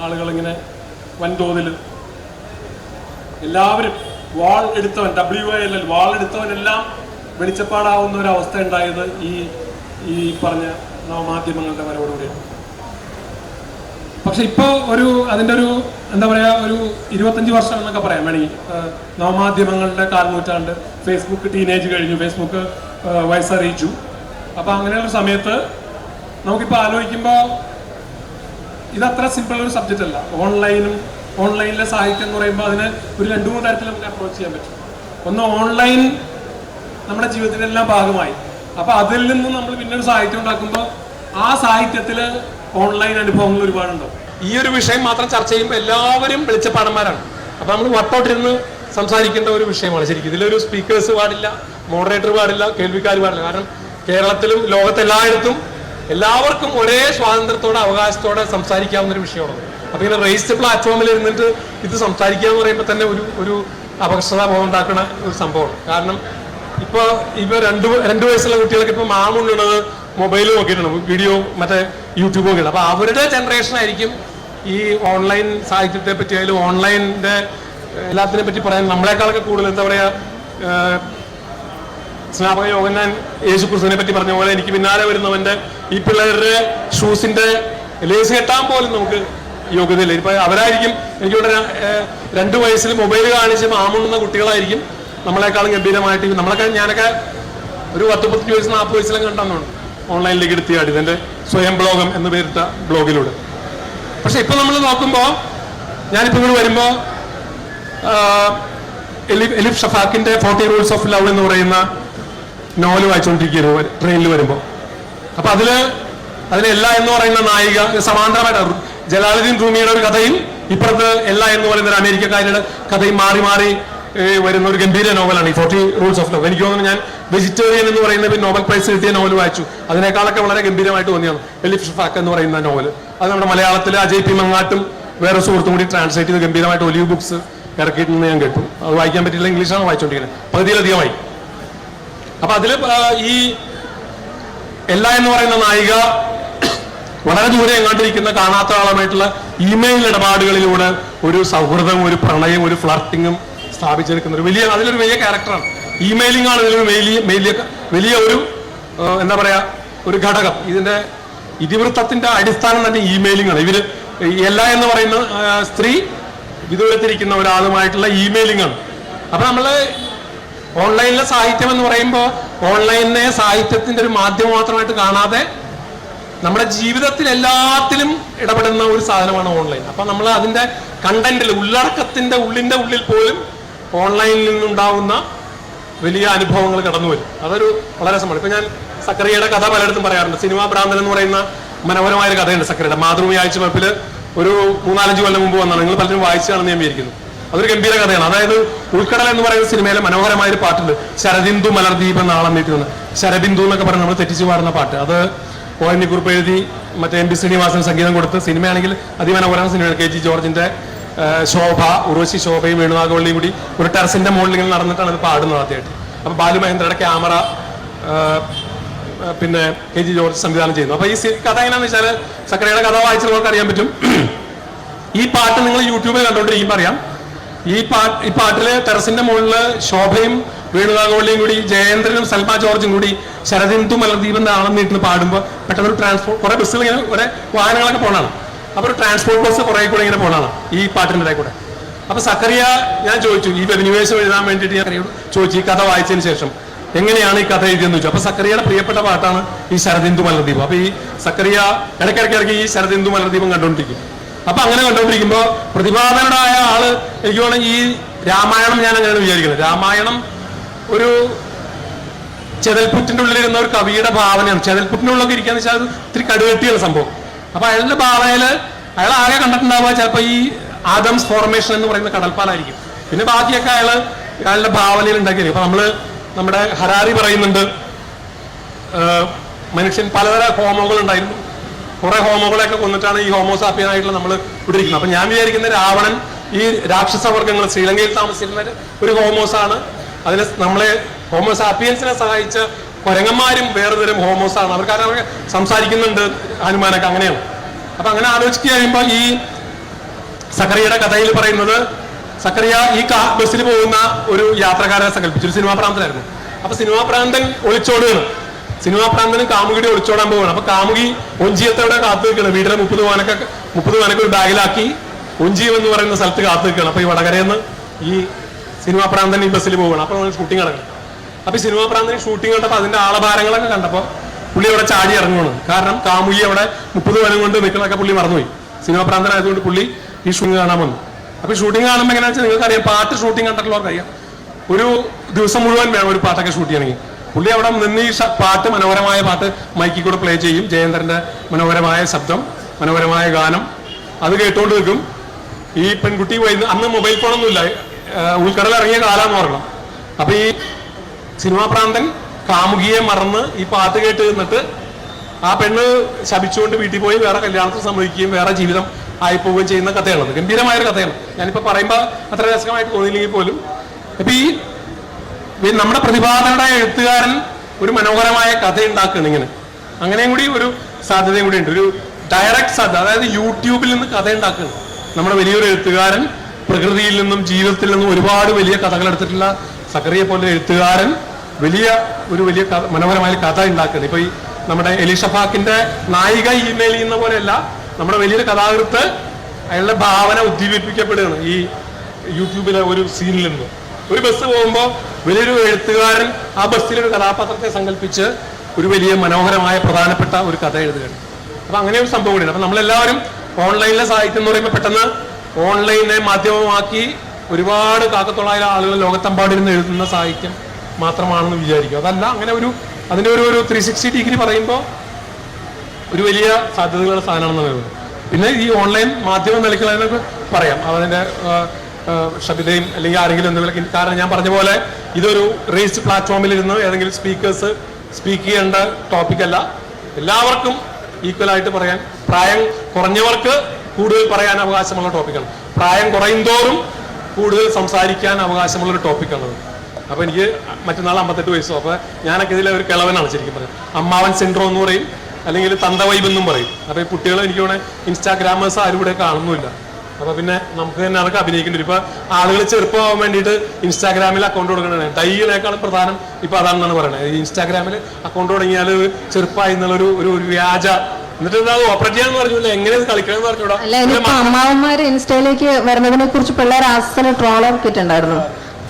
ആളുകളിങ്ങനെ വൻതോതിൽ എല്ലാവരും വാൾ എടുത്തവൻ ഡബ്ല്യു ഐ എൽ വാൾ എടുത്തവനെല്ലാം വെളിച്ചപ്പാടാവുന്ന ഒരു അവസ്ഥ ഉണ്ടായത് ഈ ഈ പറഞ്ഞ നവമാധ്യമങ്ങളുടെ വരവോടുകൂടിയാണ്. പക്ഷെ ഇപ്പോൾ ഒരു അതിന്റെ ഒരു എന്താ പറയാ ഒരു ഇരുപത്തഞ്ച് വർഷം എന്നൊക്കെ പറയാം വേണമെങ്കിൽ നവമാധ്യമങ്ങളുടെ കാൽനൂറ്റാണ്ട് ഫേസ്ബുക്ക് ടീനേജ് കഴിഞ്ഞു ഫേസ്ബുക്ക് വയസ്സറിയിച്ചു. അപ്പോൾ അങ്ങനെയുള്ള സമയത്ത് നമുക്കിപ്പോൾ ആലോചിക്കുമ്പോൾ ഇതത്ര സിമ്പിൾ ഒരു സബ്ജക്റ്റ് അല്ല. ഓൺലൈനും ഓൺലൈനിലെ സാഹിത്യം എന്ന് പറയുമ്പോൾ അതിന് ഒരു രണ്ട് മൂന്ന് തരത്തിൽ നമുക്ക് അപ്രോച്ച് ചെയ്യാൻ പറ്റും. ഒന്ന് ഓൺലൈൻ നമ്മുടെ ജീവിതത്തിന്റെ എല്ലാം ഭാഗമായി. അപ്പൊ അതിൽ നിന്ന് നമ്മൾ പിന്നെ ഒരു സാഹിത്യം ഉണ്ടാക്കുമ്പോൾ ആ സാഹിത്യത്തിൽ ഓൺലൈൻ അനുഭവങ്ങൾ ഒരുപാടുണ്ടാവും. ഈ ഒരു വിഷയം മാത്രം ചർച്ച ചെയ്യുമ്പോൾ എല്ലാവരും വെളിച്ചപ്പാടന്മാരാണ് അപ്പൊ നമ്മൾ വട്ടോട്ടിരുന്ന് സംസാരിക്കേണ്ട ഒരു വിഷയമാണ്. ശരിക്കും ഇതിലൊരു സ്പീക്കേഴ്സ് പാടില്ല മോഡറേറ്റർ പാടില്ല കേൾവിക്കാർ പാടില്ല. കാരണം കേരളത്തിലും ലോകത്തെല്ലായിടത്തും എല്ലാവർക്കും ഒരേ സ്വാതന്ത്ര്യത്തോടെ അവകാശത്തോടെ സംസാരിക്കാവുന്ന ഒരു വിഷയമാണ്. അപ്പൊ ഇങ്ങനെ റേസ്ഡ് പ്ലാറ്റ്ഫോമിൽ ഇരുന്നിട്ട് ഇത് സംസാരിക്കുക എന്ന് പറയുമ്പോൾ തന്നെ ഒരു ഒരു അപകർഷതാബോധം ഉണ്ടാക്കുന്ന ഒരു സംഭവമാണ്. കാരണം ഇപ്പൊ ഇപ്പൊ രണ്ടു രണ്ടു വയസ്സുള്ള കുട്ടികൾക്ക് ഇപ്പൊ മാമുള്ളത് മൊബൈൽ നോക്കിയിട്ടുണ്ട് വീഡിയോ മറ്റേ യൂട്യൂബ് നോക്കിയിട്ടുണ്ട് അപ്പൊ അവരുടെ ജനറേഷൻ ആയിരിക്കും ഈ ഓൺലൈൻ സാഹിത്യത്തെ പറ്റി ആയാലും ഓൺലൈനിന്റെ എല്ലാത്തിനെ പറ്റി പറയാൻ നമ്മളെക്കാളൊക്കെ കൂടുതൽ എന്താ പറയാ ഏഹ്, സ്നാപക യോഗനാൻ യേശു ക്രിസ്തുവിനെ പറ്റി പറഞ്ഞ പോലെ എനിക്ക് പിന്നാലെ വരുന്നവന്റെ ഈ പിള്ളേരുടെ ഷൂസിന്റെ ലേസ് കെട്ടാൻ പോലും നമുക്ക് യോഗ്യതയില്ല. ഇപ്പൊ അവരായിരിക്കും എനിക്ക് രണ്ടു വയസ്സിൽ മൊബൈൽ കാണിച്ച് മാമുണ്ണുന്ന കുട്ടികളായിരിക്കും നമ്മളെക്കാളും ഗംഭീരമായിട്ട്. നമ്മളൊക്കെ ഞാനൊക്കെ ഒരു പത്ത് പത്ത് വയസ്സ് നാൽപ്പത് വയസ്സിലും കണ്ടെന്നാണ് ഓൺലൈനിലേക്ക് എടുത്തിയാടി ഇതിന്റെ സ്വയം ബ്ലോഗം എന്ന് പേരിട്ട ബ്ലോഗിലൂടെ. പക്ഷെ ഇപ്പൊ നമ്മൾ നോക്കുമ്പോ ഞാനിപ്പോ ഇങ്ങോട്ട് വരുമ്പോ എലിഫ് ഷഫാക്കിന്റെ ഫോർട്ടി റൂൾസ് ഓഫ് ലവ് എന്ന് പറയുന്ന നോവൽ വായിച്ചുകൊണ്ടിരിക്കുന്നു ട്രെയിനിൽ വരുമ്പോൾ അപ്പൊ അതിൽ അതിന് എല്ലാ എന്ന് പറയുന്ന നായിക സമാന്തരമായിട്ട് ജലാലുദ്ദീൻ റൂമിയുടെ ഒരു കഥയും ഇപ്പുറത്ത് എല്ലാ എന്ന് പറയുന്ന ഒരു അമേരിക്കക്കാരുടെ കഥയും മാറി മാറി വരുന്ന ഒരു ഗംഭീര നോവലാണ് ഈ ഫോർട്ടി റൂൾസ് ഓഫ് ലവ്. എനിക്ക് തോന്നുന്നു ഞാൻ വെജിറ്റേറിയൻ എന്ന് പറയുന്ന നോബൽ പ്രൈസ് കിട്ടിയ നോവൽ വായിച്ചു. അതിനേക്കാളൊക്കെ വളരെ ഗംഭീരമായിട്ട് തോന്നിയാണ് എലിഫ് ഫാക്ക് എന്ന് പറയുന്ന നോവൽ അത് നമ്മുടെ മലയാളത്തിൽ അജയ് പി മങ്ങാട്ടും വേറെ സുഹൃത്തും കൂടി ട്രാൻസ്ലേറ്റ് ചെയ്ത് ഗംഭീരമായിട്ട് ഒലിവ് ബുക്സ് ഇറക്കിയിട്ടുണ്ടെന്ന് ഞാൻ കേട്ടു. അത് വായിക്കാൻ പറ്റില്ല ഇംഗ്ലീഷാണ് വായിച്ചുകൊണ്ടിരിക്കുന്നത് പകുതിയിലധികമായി അപ്പൊ അതിൽ ഈ എല്ലാ എന്ന് പറയുന്ന നായിക വളരെ ദൂരെ എങ്ങാണ്ടിരിക്കുന്ന കാണാത്ത ആളുമായിട്ടുള്ള ഇമെയിൽ ഇടപാടുകളിലൂടെ ഒരു സൗഹൃദവും ഒരു പ്രണയം ഒരു ഫ്ലർട്ടിങ്ങും സ്ഥാപിച്ചെടുക്കുന്ന ഒരു വലിയ അതിലൊരു വലിയ ക്യാരക്ടറാണ് ഇമെയിലിംഗ് ആണ് ഇതിലൊരു വലിയ വലിയ വലിയ ഒരു എന്താ പറയുക ഒരു ഘടകം. ഇതിന്റെ ഇതിവൃത്തത്തിന്റെ അടിസ്ഥാനം തന്നെ ഇമെയിലിംഗ് ആണ്. ഇവർ ഈ എല്ലാ എന്ന് പറയുന്ന സ്ത്രീ വിദൂരത്തിരിക്കുന്ന ഒരാളുമായിട്ടുള്ള ഇമെയിലിംഗ് ആണ്. അപ്പൊ നമ്മൾ ഓൺലൈനിലെ സാഹിത്യം എന്ന് പറയുമ്പോൾ ഓൺലൈനിനെ സാഹിത്യത്തിന്റെ ഒരു മാധ്യമം മാത്രമായിട്ട് കാണാതെ നമ്മുടെ ജീവിതത്തിൽ എല്ലാത്തിലും ഇടപെടുന്ന ഒരു സാധനമാണ് ഓൺലൈൻ. അപ്പൊ നമ്മൾ അതിന്റെ കണ്ടന്റിൽ ഉള്ളടക്കത്തിന്റെ ഉള്ളിന്റെ ഉള്ളിൽ പോലും ഓൺലൈനിൽ നിന്നുണ്ടാവുന്ന വലിയ അനുഭവങ്ങൾ കടന്നു വരും. അതൊരു വളരെ സമയം ഇപ്പൊ ഞാൻ സക്കറിയയുടെ കഥ പലയിടത്തും പറയാറുണ്ട്. സിനിമാ ഭ്രാന്തൻ എന്ന് പറയുന്ന മനോഹരമായ ഒരു കഥയുണ്ട് സക്കറിയുടെ. മാതൃഭൂമി ആഴ്ച മപ്പിൽ ഒരു മൂന്നാലഞ്ച് കൊല്ലം മുമ്പ് വന്നാണ്. നിങ്ങൾ പലരും വായിച്ചാണെന്ന് ഞാൻ വിചാരിക്കുന്നു. അതൊരു ഗംഭീര കഥയാണ്. അതായത് ഉൾക്കടൽ എന്ന് പറയുന്ന സിനിമയിലെ മനോഹരമായ ഒരു പാട്ടുണ്ട്. ശരദിന്ദു മലർദീപ് നാളം നീട്ടുന്നത് ശരബിന്ദു എന്നൊക്കെ പറഞ്ഞ് നമ്മൾ തെറ്റിച്ച് പാടുന്ന പാട്ട്. അത് ഒ എൻ കുറിപ്പ് എഴുതി മറ്റേ എം പി ശ്രീനിവാസൻ സംഗീതം കൊടുത്ത് സിനിമയാണെങ്കിൽ അതിമനോഹരമായ സിനിമയാണ്. കെ ജി ജോർജിന്റെ ശോഭ ഉറവശി ശോഭയും വേണുനാഗവള്ളിയും കൂടി ഒരു ടെറസിന്റെ മുകളിൽ ഇങ്ങനെ നടന്നിട്ടാണ് അത് പാടുന്നത് ആദ്യമായിട്ട്. അപ്പൊ ബാലു മഹേന്ദ്രയുടെ ക്യാമറ പിന്നെ കെ ജി ജോർജ് സംവിധാനം ചെയ്യുന്നു. അപ്പൊ ഈ കഥ എങ്ങനെയാണെന്ന് വെച്ചാൽ സക്കരയുടെ കഥ വായിച്ച് നമുക്ക് അറിയാൻ പറ്റും. ഈ പാട്ട് നിങ്ങൾ യൂട്യൂബിൽ കണ്ടോണ്ടിരിക്കുമ്പോൾ അറിയാം. ഈ പാട്ട് ഈ പാട്ടിലെ ടെറസിന്റെ മുകളിൽ ശോഭയും വേണുനാഗവള്ളിയും കൂടി ജയേന്ദ്രനും സൽമ ജോർജും കൂടി ശരദിന്ദു മലർദീപം ആണെന്ന് വീട്ടിൽ പാടുമ്പോൾ പെട്ടെന്ന് ഒരു ട്രാൻസ്പോർട്ട് കുറെ ബസ്സുകൾ ഇങ്ങനെ കുറെ വാഹനങ്ങളൊക്കെ പോണാണ് അപ്പൊ ഒരു ട്രാൻസ്പോർട്ട് ബസ് കുറെ കൂടെ ഇങ്ങനെ പോകണതാണ് ഈ ഇടയിൽ കൂടെ. അപ്പൊ സക്കറിയ ഞാൻ ചോദിച്ചു ഈ അഭിനിവേശം എഴുതാൻ വേണ്ടിയിട്ട് ഞാൻ ചോദിച്ചു ഈ കഥ വായിച്ചതിന് ശേഷം എങ്ങനെയാണ് ഈ കഥ എഴുതിയെന്ന് ചോദിച്ചു. അപ്പൊ സക്കറിയയുടെ പ്രിയപ്പെട്ട പാട്ടാണ് ഈ ശരദിന്ദു മലർദ്വീപം. അപ്പൊ ഈ സക്കറിയ ഇടയ്ക്കിടയ്ക്ക് ഇറക്കി ഈ ശരദിന്ദു മലർദ്വീപം കണ്ടുകൊണ്ടിരിക്കും അപ്പൊ അങ്ങനെ കണ്ടുകൊണ്ടിരിക്കുമ്പോ പ്രതിഭാധനനായ ആൾ എനിക്ക് വേണമെങ്കിൽ ഈ രാമായണം ഞാൻ അങ്ങനെയാണ് വിചാരിക്കുന്നത്. രാമായണം ഒരു ചെതൽപുറ്റിന്റെ ഉള്ളിലിരുന്ന ഒരു കവിയുടെ ഭാവനയാണ്. ചെതൽപുറ്റിനുള്ളൊക്കെ ഇരിക്കാന്ന് വെച്ചാൽ അത് ഇത്തിരി കടുകെട്ടിയുള്ള സംഭവം. അപ്പൊ അയാളുടെ ഭാവനയിൽ അയാൾ ആകെ കണ്ടിട്ടുണ്ടാവുക ചിലപ്പോ ഈ ആദംസ് ഫോർമേഷൻ എന്ന് പറയുന്ന കടൽപ്പാലായിരിക്കും. പിന്നെ ബാക്കിയൊക്കെ അയാൾ അയാളുടെ ഭാവനയിൽ ഉണ്ടാക്കിയത് അപ്പൊ നമ്മൾ നമ്മുടെ ഹരാരി പറയുന്നുണ്ട് മനുഷ്യൻ പലതര ഹോമോകൾ ഉണ്ടായിരുന്നു. കുറെ ഹോമോകളെയൊക്കെ കൊന്നിട്ടാണ് ഈ ഹോമോസാപ്പിയനായിട്ടുള്ള നമ്മൾ ഇവിടെ ഇരിക്കുന്നത്. അപ്പൊ ഞാൻ വിചാരിക്കുന്ന രാവണൻ ഈ രാക്ഷസവർഗങ്ങൾ ശ്രീലങ്കയിൽ താമസിക്കുന്ന ഒരു ഹോമോസാണ് അതിനെ നമ്മളെ ഹോമോസാപ്പിയൻസിനെ സഹായിച്ച കൊരങ്ങന്മാരും വേറെ തരം ഹോമോസ് ആണ് കാരണം അവർ സംസാരിക്കുന്നുണ്ട് ഹനുമാനൊക്കെ അങ്ങനെയാണ്. അപ്പൊ അങ്ങനെ ആലോചിച്ച് കഴിയുമ്പോൾ ഈ സക്കറിയുടെ കഥയിൽ പറയുന്നത് സക്കറിയ ഈ കാ- ബസ്സിൽ പോകുന്ന ഒരു യാത്രക്കാരനെ സങ്കല്പിച്ചു. സിനിമാ പ്രാന്തനായിരുന്നു. അപ്പൊ സിനിമാ പ്രാന്തൻ ഒളിച്ചോടുകയാണ്. സിനിമാ പ്രാന്തനും കാമുകിയുടെ ഒളിച്ചോടാൻ പോവാണ് അപ്പൊ കാമുകി ഒഞ്ചിയത്തോടെ കാത്തു നിൽക്കണം വീട്ടിലെ മുപ്പത് വാനൊക്കെ മുപ്പത് വാനൊക്കെ ഒരു ബാഗിലാക്കി ഒഞ്ചിയം എന്ന് പറയുന്ന സ്ഥലത്ത് കാത്തു നിൽക്കണം അപ്പൊ ഈ വടകരയെന്ന് ഈ സിനിമാ പ്രാന്തൻ ഈ ബസ്സിൽ പോവുകയാണ്. അപ്പൊ ഷൂട്ടിംഗ് നടക്കണം അപ്പൊ സിനിമ പ്രാന്തന് ഷൂട്ടിംഗ് കണ്ടപ്പോൾ അതിന്റെ ആളഭാരങ്ങളൊക്കെ കണ്ടപ്പോൾ പുള്ളി അവിടെ ചാടി ഇറങ്ങുകയാണ് കാരണം കാമുകി അവിടെ മുപ്പത് വരം കൊണ്ട് നിൽക്കണൊക്കെ പുള്ളി മറന്നുപോയി. സിനിമാ പ്രാന്തനായതുകൊണ്ട് പുള്ളി ഈ ഷൂട്ടിംഗ് കാണാൻ വന്നു. അപ്പൊ ഷൂട്ടിംഗ് കാണുമ്പോൾ എങ്ങനെയാണെന്ന് വെച്ചാൽ നിങ്ങൾക്ക് അറിയാം പാട്ട് ഷൂട്ടിംഗ് കണ്ടിട്ടുള്ളവർക്കറിയാം ഒരു ദിവസം മുഴുവൻ വേണം ഒരു പാട്ടൊക്കെ ഷൂട്ട് ചെയ്യണമെങ്കിൽ. പുള്ളി അവിടെ നിന്ന് ഈ പാട്ട് മനോഹരമായ പാട്ട് മൈക്കിൽ കൂടെ പ്ലേ ചെയ്യും. ജയേന്ദ്രന്റെ മനോഹരമായ ശബ്ദം മനോഹരമായ ഗാനം. അത് കേട്ടുകൊണ്ട് നിൽക്കും. ഈ പെൺകുട്ടി അന്ന് മൊബൈൽ ഫോണൊന്നുമില്ല ഉൾക്കടൽ ഇറങ്ങിയ കാലാന്ന് പറയണം അപ്പൊ ഈ സിനിമാ പ്രാന്തൻ കാമുകിയെ മറന്ന് ഈ പാട്ട് കേട്ട് നിന്നിട്ട് ആ പെണ്ണ് ശപിച്ചുകൊണ്ട് വീട്ടിൽ പോയി വേറെ കല്യാണത്തിൽ സംഭവിക്കുകയും വേറെ ജീവിതം ആയിപ്പോവുകയും ചെയ്യുന്ന കഥയാണത്. ഗംഭീരമായൊരു കഥയാണ്. ഞാനിപ്പോൾ പറയുമ്പോൾ അത്ര രസകരമായിട്ട് തോന്നിയില്ലെങ്കിൽ പോലും. അപ്പൊ ഈ നമ്മുടെ പ്രതിഭാതയുടെ എഴുത്തുകാരൻ ഒരു മനോഹരമായ കഥ ഉണ്ടാക്കുകയാണ് ഇങ്ങനെ. അങ്ങനെയും കൂടി ഒരു സാധ്യതയും കൂടി ഉണ്ട്. ഒരു ഡയറക്റ്റ് സാധ്യത അതായത് യൂട്യൂബിൽ നിന്ന് കഥ ഉണ്ടാക്കുകയാണ്. നമ്മുടെ വലിയൊരു എഴുത്തുകാരൻ പ്രകൃതിയിൽ നിന്നും ജീവിതത്തിൽ നിന്നും ഒരുപാട് വലിയ കഥകൾ എടുത്തിട്ടുള്ള സക്കറിയെ പോലെ എഴുത്തുകാരൻ വലിയ ഒരു വലിയ മനോഹരമായ കഥ ഉണ്ടാക്കുന്നത്. ഇപ്പൊ ഈ നമ്മുടെ എലിഷഫാക്കിന്റെ നായിക ഇമെയിൽ ചെയ്യുന്ന പോലെയല്ല നമ്മുടെ വലിയൊരു കഥാകൃത്ത് അയാളുടെ ഭാവന ഉദ്ദീപിപ്പിക്കപ്പെടുകയാണ് ഈ യൂട്യൂബിലെ ഒരു സീനിൽ നിന്ന്. ഒരു ബസ് പോകുമ്പോൾ വലിയൊരു എഴുത്തുകാരൻ ആ ബസ്സിലൊരു കഥാപാത്രത്തെ സങ്കല്പിച്ച് ഒരു വലിയ മനോഹരമായ പ്രധാനപ്പെട്ട ഒരു കഥ എഴുതുകയാണ്. അപ്പൊ അങ്ങനെ ഒരു സംഭവം കൂടിയാണ് അപ്പൊ നമ്മളെല്ലാവരും ഓൺലൈനിലെ സാഹിത്യം എന്ന് പറയുമ്പോൾ പെട്ടെന്ന് ഓൺലൈനെ മാധ്യമമാക്കി ഒരുപാട് കാക്കത്തൊള്ളായിരം ആളുകൾ ലോകത്തെമ്പാടിരുന്ന് എഴുതുന്ന സാഹിത്യം. മാത്രമാണെന്ന് വിചാരിക്കും. അതല്ല അങ്ങനെ ഒരു അതിന്റെ ഒരു ഒരു ത്രീ സിക്സ്റ്റി ഡിഗ്രി പറയുമ്പോൾ ഒരു വലിയ സാധ്യതകളുള്ള സാധനമാണെന്ന് പറയുന്നത്. പിന്നെ ഈ ഓൺലൈൻ മാധ്യമം നിലയ്ക്കുന്നതിനൊക്കെ പറയാം. ആ, ഷബിതയും അല്ലെങ്കിൽ ആരെങ്കിലും എന്തെങ്കിലും കാരണം ഞാൻ പറഞ്ഞ പോലെ ഇതൊരു റേസ് പ്ലാറ്റ്ഫോമിൽ ഇരുന്ന് ഏതെങ്കിലും സ്പീക്കേഴ്സ് സ്പീക്ക് ചെയ്യേണ്ട ടോപ്പിക് അല്ല. എല്ലാവർക്കും ഈക്വലായിട്ട് പറയാൻ പ്രായം കുറഞ്ഞവർക്ക് കൂടുതൽ പറയാൻ അവകാശമുള്ള ടോപ്പിക്കാണ് പ്രായം കുറയും തോറും കൂടുതൽ സംസാരിക്കാൻ അവകാശമുള്ള ഒരു ടോപ്പിക്കാണത് അപ്പൊ എനിക്ക് മറ്റന്നാൾ അമ്പത്തെട്ട് വയസ്സോ. അപ്പോൾ ഞാനൊക്കെ ഇതിലെ ഒരു കിളവനാണ് ശരിക്കും പറയുന്നത് അമ്മാവൻ സിൻഡ്രോ എന്ന് പറയും. അല്ലെങ്കിൽ തന്ത വൈബ് എന്നും പറയും. അപ്പോൾ ഈ കുട്ടികൾ എനിക്ക് വേണേ ഇൻസ്റ്റാഗ്രാമേഴ്സ് ആരും ഇവിടെ കാണുന്നില്ല അപ്പോൾ പിന്നെ നമുക്ക് തന്നെ അതൊക്കെ അഭിനയിക്കേണ്ടി വരും. ഇപ്പൊ ആളുകൾ ചെറുപ്പമാവാൻ വേണ്ടിയിട്ട് ഇൻസ്റ്റാഗ്രാമിൽ അക്കൗണ്ട് തുടങ്ങണേ ഡൈയിനേക്കാളും പ്രധാനം ഇപ്പൊ അതാണെന്നാണ് പറയുന്നത് ഈ ഇൻസ്റ്റാഗ്രാമിൽ അക്കൗണ്ട് തുടങ്ങിയാൽ ചെറുപ്പമായി എന്നുള്ളൊരു ഒരു ഒരു വ്യാജ. അല്ല ഇനിയിപ്പോ അമ്മാവന്മാര് ഇൻസ്റ്റയിലേക്ക് വരുന്നതിനെ കുറിച്ച് പിള്ളേർ അസല ട്രോളർ കിട്ടുണ്ടായിരുന്നു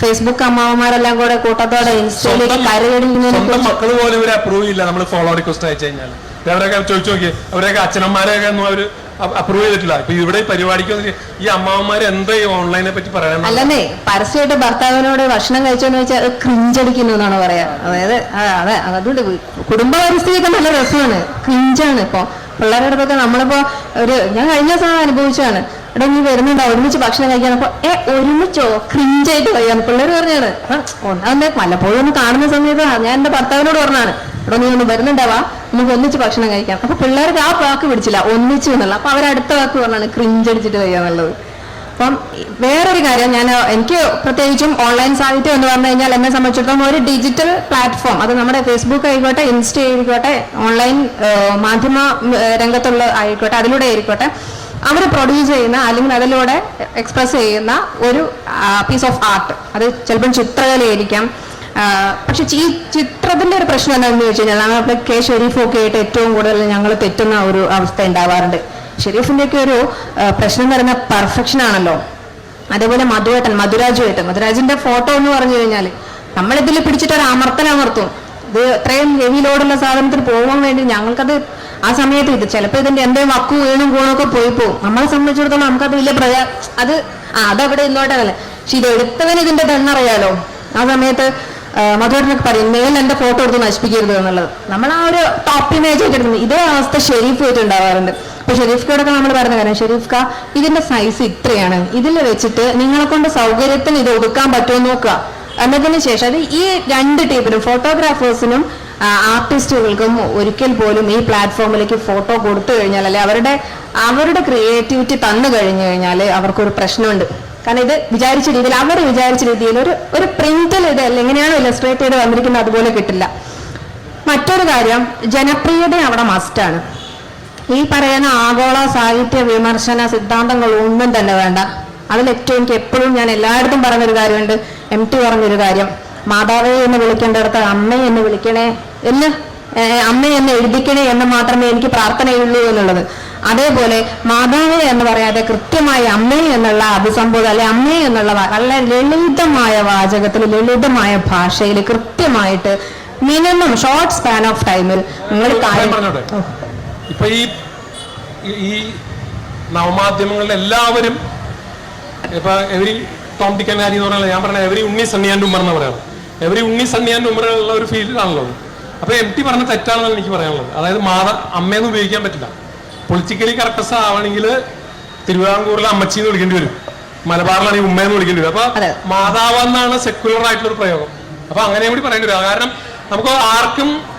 ഫേസ്ബുക്ക് അമ്മാവന്മാരെല്ലാം കൂടെ കൂട്ടത്തോടെ ഇൻസ്റ്റയിലേക്ക് കരയടിക്കുന്നതിനെ സ്വന്തം കുറിച്ച് മക്കൾ പോലും ഇവരെ അപ്രൂവ് ചെയ്യില്ല. നമ്മൾ ഫോളോ റിക്വസ്റ്റ് അയച്ചു കഴിഞ്ഞാൽ അവരൊക്കെ ചോദിച്ചു നോക്കി അവരൊക്കെ അച്ഛനന്മാരെയൊക്കെ ഒന്നും അവർ അപ്രൂവ് ചെയ്തിട്ടില്ല. ഇപ്പൊ ഇവിടെ ഈ പരിപാടിക്ക് വന്നിട്ട് ഈ അമ്മാവന്മാർ എന്താ ഈ ഓൺലൈനെ പറ്റി പറയാൻ അല്ലെന്നേ പരസ്യമായിട്ട് ഭർത്താവിനോട് ഭക്ഷണം കഴിച്ചോന്ന് വെച്ചാൽ അത് ക്രിഞ്ചടിക്കുന്നു എന്നാണ് പറയാ. അതായത് അതെ അതുകൊണ്ട് കുടുംബ പരിസ്ഥിതിയൊക്കെ നല്ല രസമാണ്. ക്രിഞ്ചാണ് ഇപ്പൊ. പിള്ളേരുടെ അടുത്തൊക്കെ നമ്മളിപ്പോ ഒരു ഞാൻ കഴിഞ്ഞ ദിവസം അനുഭവിച്ചാണ് എടാ നീ വരുന്നുണ്ടോ? ഒരുമിച്ച് ഭക്ഷണം കഴിക്കാൻ ഏ ഒരുമിച്ചോ? ക്രിഞ്ചായിട്ട് കഴിയാണ് പിള്ളേർ പറഞ്ഞാണ്. ഒന്നാമത് പലപ്പോഴും ഒന്ന് കാണുന്ന സമയത്ത് ഞാൻ എന്റെ ഭർത്താവിനോട് പറഞ്ഞാണ് എടാ നീ ഒന്ന് വരുന്നുണ്ടാവാ നമുക്ക് ഒന്നിച്ച് ഭക്ഷണം കഴിക്കാം. അപ്പൊ പിള്ളേർക്ക് ആ വാക്ക് പിടിച്ചില്ല. ഒന്നിച്ചു എന്നുള്ള. അപ്പൊ അവരടുത്ത വാക്ക് പറഞ്ഞാണ് ക്രിഞ്ചടിച്ചിട്ട് കഴിയാന്നുള്ളത് അപ്പം വേറൊരു കാര്യം ഞാൻ എനിക്ക് പ്രത്യേകിച്ചും ഓൺലൈൻ സാഹിത്യം എന്ന് പറഞ്ഞു കഴിഞ്ഞാൽ എന്നെ സംബന്ധിച്ചിടത്തോളം ഒരു ഡിജിറ്റൽ പ്ലാറ്റ്ഫോം അത് നമ്മുടെ ഫേസ്ബുക്ക് ആയിക്കോട്ടെ ഇൻസ്റ്റ ആയിക്കോട്ടെ ഓൺലൈൻ മാധ്യമ രംഗത്തുള്ള ആയിക്കോട്ടെ അതിലൂടെ ആയിക്കോട്ടെ. അവർ പ്രൊഡ്യൂസ് ചെയ്യുന്ന അല്ലെങ്കിൽ അതിലൂടെ എക്സ്പ്രസ് ചെയ്യുന്ന ഒരു പീസ് ഓഫ് ആർട്ട് അത് ചിലപ്പം ചിത്രകലയായിരിക്കാം. പക്ഷെ ഈ ചിത്രത്തിന്റെ ഒരു പ്രശ്നം എന്താണെന്ന് ചോദിച്ചു കഴിഞ്ഞാൽ നമ്മൾ കെ ഷെരീഫൊക്കെ ആയിട്ട് ഏറ്റവും കൂടുതൽ ഞങ്ങൾ തെറ്റുന്ന ഒരു അവസ്ഥ ഉണ്ടാവാറുണ്ട്. ഷെരീഫിന്റെ ഒക്കെ ഒരു പ്രശ്നം എന്ന് പറയുന്ന പെർഫെക്ഷൻ ആണല്ലോ. അതേപോലെ മധുവേട്ടൻ മധുരാജുവേട്ടൻ. മധുരാജിന്റെ ഫോട്ടോ എന്ന് പറഞ്ഞു കഴിഞ്ഞാൽ നമ്മളിതിൽ പിടിച്ചിട്ട് ഒരു അമർത്തൽ അമർത്തും. ഇത് ഇത്രയും ഹെവി ലോഡുള്ള സാധനത്തിന് പോകാൻ വേണ്ടി ഞങ്ങൾക്കത് ആ സമയത്ത് ഇത് ചിലപ്പോൾ ഇതിന്റെ എന്തെങ്കിലും വക്കു വീണും കൂണും ഒക്കെ പോയി പോകും നമ്മളെ സംബന്ധിച്ചിടത്തോളം നമുക്കത് വലിയ പ്രയാ അത് ആ അതവിടെ ഇന്നോട്ടല്ലേ പക്ഷെ ഇത് എടുത്തവന് ഇതിന്റെ തന്നറിയാലോ ആ സമയത്ത് മധുരനൊക്കെ പറയും മേൽ എന്റെ ഫോട്ടോ എടുത്ത് നശിപ്പിക്കരുത് എന്നുള്ളത്. നമ്മൾ ആ ഒരു ടോപ്പ് ഇമേജ് ആയിട്ട് എടുക്കുന്നത് ഇതേ അവസ്ഥ ഷെരീഫ് ആയിട്ട് ഉണ്ടാവാറുണ്ട്. അപ്പൊ ഷെരീഫ് ഖാടൊക്കെ നമ്മൾ പറഞ്ഞ കാര്യം ഷെരീഫ് കാ ഇതിന്റെ സൈസ് ഇത്രയാണ്. ഇതിൽ വെച്ചിട്ട് നിങ്ങളെ കൊണ്ട് സൗകര്യത്തിന് ഇത് ഒതുക്കാൻ പറ്റുമോ നോക്കുക. എന്നതിന് ശേഷം അത് ഈ രണ്ട് ടൈപ്പിനും ഫോട്ടോഗ്രാഫേഴ്സിനും ആർട്ടിസ്റ്റുകൾക്കും ഒരിക്കൽ പോലും ഈ പ്ലാറ്റ്ഫോമിലേക്ക് ഫോട്ടോ കൊടുത്തു കഴിഞ്ഞാൽ അല്ലെ അവരുടെ അവരുടെ ക്രിയേറ്റിവിറ്റി തന്നു കഴിഞ്ഞു കഴിഞ്ഞാൽ അവർക്കൊരു പ്രശ്നമുണ്ട്. കാരണം ഇത് വിചാരിച്ച രീതിയിൽ അവർ വിചാരിച്ച രീതിയിൽ ഒരു ഒരു പ്രിന്റിൽ ഇത് എങ്ങനെയാണോ ഇലസ്ട്രേറ്റ് ചെയ്ത് വന്നിരിക്കുന്നത് അതുപോലെ കിട്ടില്ല. മറ്റൊരു കാര്യം ജനപ്രിയത അവിടെ മസ്റ്റാണ് ഈ പറയുന്ന ആഗോള സാഹിത്യ വിമർശന സിദ്ധാന്തങ്ങൾ ഒന്നും തന്നെ വേണ്ട. അതിൽ ഏറ്റവും എനിക്ക് എപ്പോഴും ഞാൻ എല്ലായിടത്തും പറഞ്ഞൊരു കാര്യമുണ്ട്. എം ടി പറഞ്ഞൊരു കാര്യം. മാതാവേ എന്ന് വിളിക്കേണ്ടടുത്ത് അമ്മേ എന്ന് വിളിക്കണേ. എന്ന് അമ്മ എന്നെ എഴുതിക്കണേ എന്ന് മാത്രമേ എനിക്ക് പ്രാർത്ഥനയുള്ളൂ എന്നുള്ളത്. അതേപോലെ മാതാവ് എന്ന് പറയാതെ കൃത്യമായി അമ്മ എന്നുള്ള അഭിസംബോധ അല്ലെ അമ്മ എന്നുള്ള നല്ല വളരെ ലളിതമായ വാചകത്തിൽ ലളിതമായ ഭാഷയിൽ കൃത്യമായിട്ട് മിനിമം ഷോർട്ട് സ്പാൻ ഓഫ് ടൈമിൽ നിങ്ങൾ കാര്യം ഇപ്പൊ ഈ ഈ- നവമാധ്യമങ്ങളിൽ എല്ലാവരും ഇപ്പൊ എവരി ടോം ടിക്കൻ ഹാരി എന്ന് പറഞ്ഞാൽ ഞാൻ പറഞ്ഞ എവരി ഉണ്ണി സണ്ണിയാന്റെ ഉമ്മർ എന്ന് പറയാറ് എവരി ഉണ്ണി സണ്ണിയാന്റെ ഉമ്മർ ഉള്ള ഒരു ഫീൽഡാണല്ലോ അത്. അപ്പൊ എം ടി പറഞ്ഞ തെറ്റാണെന്നാണ് എനിക്ക് പറയാനുള്ളത്. അതായത് മാത അമ്മയെന്ന് ഉപയോഗിക്കാൻ പറ്റില്ല. പൊളിറ്റിക്കലി കറക്റ്റസ് ആവണമെങ്കിൽ തിരുവിതാംകൂറിൽ അമ്മച്ചി എന്ന് വിളിക്കേണ്ടി വരും. മലബാറിലാണെങ്കിൽ ഉമ്മയെന്ന് വിളിക്കേണ്ടി വരും. അപ്പൊ അതെ. മാതാവ് എന്നാണ് സെക്യുലർ ആയിട്ടുള്ള ഒരു പ്രയോഗം. അപ്പൊ അങ്ങനെയും കൂടി പറയേണ്ടി വരും. കാരണം നമുക്ക് ആർക്കും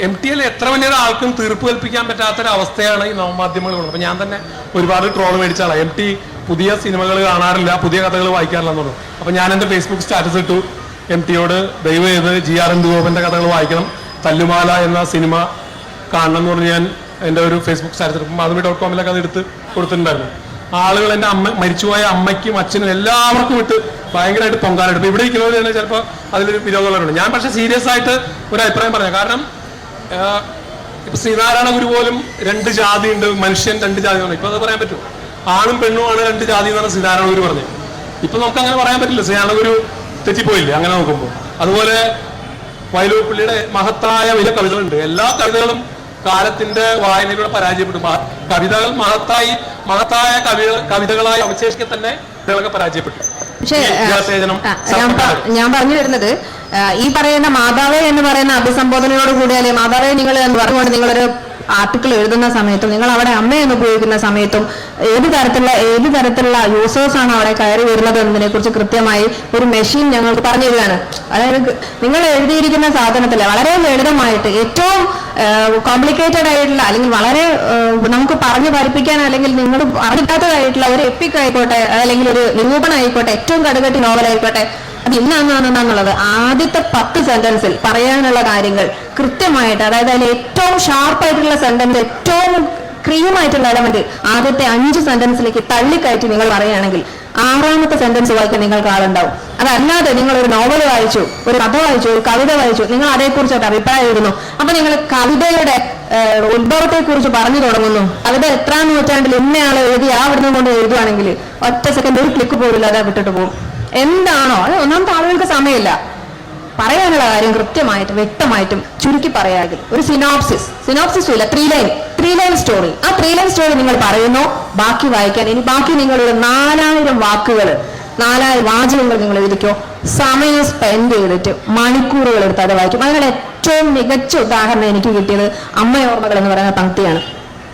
എം ടി എൽ എത്ര വലിയ ആൾക്കും തീർപ്പ് കൽപ്പിക്കാൻ പറ്റാത്തൊരവസ്ഥയാണ് ഈ നവമാധ്യമങ്ങൾ ഉള്ളത്. അപ്പൊ ഞാൻ തന്നെ ഒരുപാട് ട്രോൾ മേടിച്ച ആളാണ് എം ടി പുതിയ സിനിമകൾ കാണാറില്ല പുതിയ കഥകൾ വായിക്കാറില്ല എന്ന് പറഞ്ഞു. അപ്പൊ ഞാൻ എന്റെ ഫേസ്ബുക്ക് സ്റ്റാറ്റസ് ഇട്ടു. എം ടിയോട് ദയവ് ചെയ്ത് ജി ആർ എൻ ദുഗോപന്റെ കഥകൾ വായിക്കണം. തല്ലുമാല എന്ന സിനിമ കാണണം എന്ന് പറഞ്ഞ് ഞാൻ എന്റെ ഒരു ഫേസ്ബുക്ക് ഇട്ടു മാധവി ഡോട്ട് കോമിലൊക്കെ അത് എടുത്ത് കൊടുത്തിട്ടുണ്ടായിരുന്നു. ആളുകൾ എന്റെ അമ്മ മരിച്ചുപോയ അമ്മയ്ക്കും അച്ഛനും എല്ലാവർക്കും ഇട്ട് ഭയങ്കരമായിട്ട് പൊങ്കാലെടുപ്പ് ഇവിടെ ഇരിക്കുന്നവർ തന്നെ ചിലപ്പോൾ അതിലൊരു വിരോധമുള്ളവരുണ്ട് ഞാൻ പക്ഷേ സീരിയസ് ആയിട്ട് ഒരു അഭിപ്രായം പറഞ്ഞു കാരണം ഇപ്പം ശ്രീനാരായണ ഗുരു പോലും രണ്ട് ജാതി ഉണ്ട് മനുഷ്യൻ രണ്ട് ജാതി എന്ന് ഇപ്പൊ അത് പറയാൻ പറ്റും ആണും പെണ്ണുമാണ് രണ്ട് ജാതി എന്നാണ് ശ്രീനാരായണഗുരു പറഞ്ഞത്. ഇപ്പൊ നമുക്ക് അങ്ങനെ പറയാൻ പറ്റില്ല. ശ്രീനാരായണ ഗുരു തെറ്റിപ്പോയില്ലേ? അങ്ങനെ നോക്കുമ്പോൾ അതുപോലെ വയലൂർപ്പള്ളിയുടെ മഹത്തായ വില കവിതകളുണ്ട്. എല്ലാ കവിതകളും കാലത്തിന്റെ വായനയിലൂടെ പരാജയപ്പെട്ടു കവിതകൾ മഹത്തായി മഹത്തായ കവികൾ കവിതകളായി അവശേഷിക്കെ തന്നെ കവിതകളൊക്കെ പരാജയപ്പെട്ടു. പക്ഷേ ഞാൻ പറഞ്ഞു വരുന്നത് ഈ പറയുന്ന മാതാവേ എന്ന് പറയുന്ന അഭിസംബോധനയോട് കൂടി അല്ലെ മാതാവേ നിങ്ങൾ എന്ന് പറഞ്ഞുകൊണ്ട് നിങ്ങളൊരു ആർട്ടിക്കിൾ എഴുതുന്ന സമയത്തും നിങ്ങൾ അവിടെ അമ്മയെന്ന് ഉപയോഗിക്കുന്ന സമയത്തും ഏത് തരത്തിലുള്ള ഏത് തരത്തിലുള്ള യൂസേഴ്സ് ആണ് അവിടെ കയറി വരുന്നത് എന്നതിനെ കുറിച്ച് കൃത്യമായി ഒരു മെഷീൻ ഞങ്ങൾക്ക് പറഞ്ഞു തരികയാണ് അതായത് നിങ്ങൾ എഴുതിയിരിക്കുന്ന സാധനത്തിൽ വളരെ ലളിതമായിട്ട് ഏറ്റവും കോംപ്ലിക്കേറ്റഡ് ആയിട്ടുള്ള അല്ലെങ്കിൽ വളരെ നമുക്ക് പറഞ്ഞു പഠിപ്പിക്കാൻ അല്ലെങ്കിൽ നിങ്ങൾ അറിയാത്തതായിട്ടുള്ള ഒരു എപ്പിക് ആയിക്കോട്ടെ അല്ലെങ്കിൽ ഒരു നിരൂപണം ആയിക്കോട്ടെ ഏറ്റവും കടുകട്ടി നോവൽ ആയിക്കോട്ടെ അത് ഇന്നാണെന്നുള്ളത് ആദ്യത്തെ പത്ത് സെന്റൻസിൽ പറയാനുള്ള കാര്യങ്ങൾ കൃത്യമായിട്ട് അതായത് അതിൽ ഏറ്റവും ഷാർപ്പായിട്ടുള്ള സെന്റൻസ് ഏറ്റവും ക്രീമായിട്ടുള്ള എലമെന്റ് ആദ്യത്തെ അഞ്ച് സെന്റൻസിലേക്ക് തള്ളിക്കയറ്റി നിങ്ങൾ പറയുകയാണെങ്കിൽ ആറാമത്തെ സെന്റൻസ് വായിക്കാൻ നിങ്ങൾക്ക് ആളുണ്ടാവും. അതല്ലാതെ നിങ്ങൾ ഒരു നോവൽ വായിച്ചു ഒരു കഥ വായിച്ചു ഒരു കവിത വായിച്ചു നിങ്ങൾ അതേക്കുറിച്ചൊക്കെ അഭിപ്രായം എഴുതുന്നു അപ്പൊ നിങ്ങൾ കവിതയുടെ ഉത്ഭവത്തെ കുറിച്ച് പറഞ്ഞു തുടങ്ങുന്നു. കവിത എത്രാം നൂറ്റാണ്ടിൽ ഇന്നയാൾ എഴുതി ആ വിടുന്ന കൊണ്ട് ഒറ്റ സെക്കൻഡ് ഒരു ക്ലിക്ക് പോലും അതാ വിട്ടിട്ട് പോകും. എന്താണോ? അത് ഒന്നാമത്തെ ആളുകൾക്ക് സമയമില്ല. പറയാനുള്ള കാര്യം കൃത്യമായിട്ടും വ്യക്തമായിട്ടും ചുരുക്കി പറയാമെങ്കിൽ. ഒരു സിനോപ്സിസ് സിനോപ്സിസ് ഇല്ല three line three line story ആ ത്രീ ലൈൻ സ്റ്റോറി നിങ്ങൾ പറയുന്നു ബാക്കി വായിക്കാൻ. ഇനി ബാക്കി നിങ്ങളുടെ നാലായിരം വാക്കുകൾ നാലായിരം വാചകങ്ങൾ നിങ്ങൾ എഴുതിക്കോ. സമയം സ്പെൻഡ് ചെയ്തിട്ട് മണിക്കൂറുകൾ എടുത്ത് അത് വായിക്കും. അതിനുള്ള ഏറ്റവും മികച്ച ഉദാഹരണം എനിക്ക് കിട്ടിയത് അമ്മയോർമ്മകൾ എന്ന് പറയുന്ന പങ്ക്തിയാണ്.